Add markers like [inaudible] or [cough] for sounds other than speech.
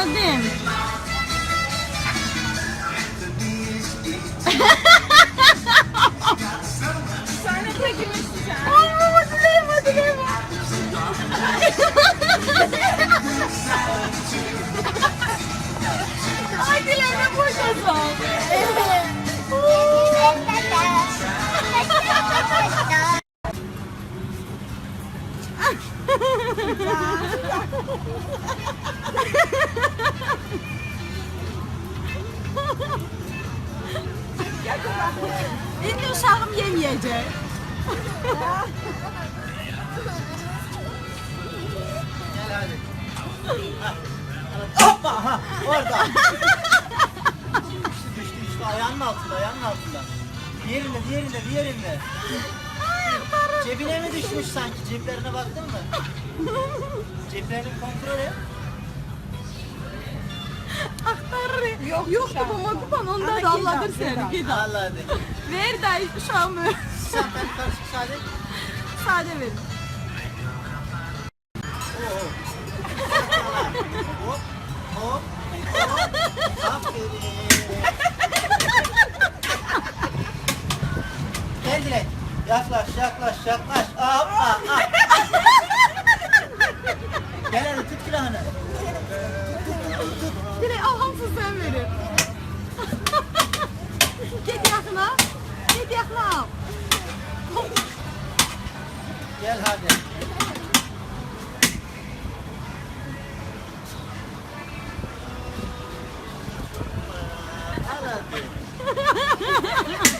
Geldim. [laughs] İndi uşağım yemeyecek. Gel hadi. Ha. Hoppa ha orada. düştü düştü ayağının altında ayağının altında. Diğerinde diğerinde diğerinde. Cebine mi düşmüş sanki ceplerine baktın mı? [laughs] Ceplerini kontrol et. Aktarır. Yok yok babama kupan onda da Allah'dır seni. Git al. Allah hadi. Ver de uşağımı. Sen ben karışık sade. Sade verin. Hop hop hop. Aferin. [laughs] Gel Dilek. Yaklaş, yaklaş, yaklaş. Ah, ah, ah. Gel hadi tut külahını. Direkt Allah'ımsın sen benim. Git yakına. Git yakına. Gel hadi. Ha ha ha ha!